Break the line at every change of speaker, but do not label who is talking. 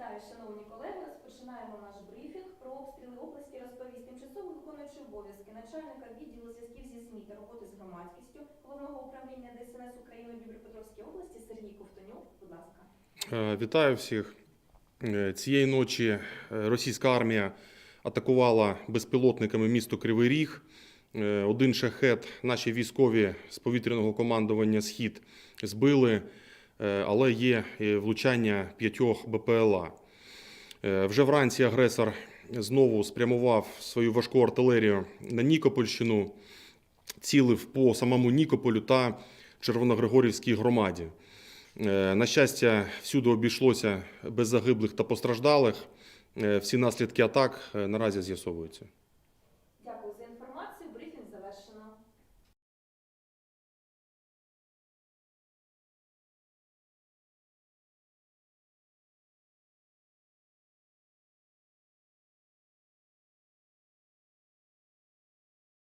Вітаю, шановні колеги. Розпочинаємо наш брифінг про обстріли області. Розповість тимчасово виконуючий обов'язки начальника відділу зв'язків зі СМІ та роботи з громадськістю головного управління ДСНС України в Дніпропетровській області Сергій Ковтонюк. Будь ласка.
Е, Вітаю всіх. Е, Цієї ночі е, російська армія атакувала безпілотниками місто Кривий Ріг. Один шахет наші військові з повітряного командування Схід збили, Е, але є е, влучання п'ятьох БПЛА. Е, вже вранці агресор знову спрямував свою важку артилерію на Нікопольщину, цілив по самому Нікополю та Червоногригорівській громаді. На щастя, всюди обійшлося без загиблих та постраждалих. Всі наслідки атак наразі з'ясовуються. Дякую за інформацію. Брифінг завершено.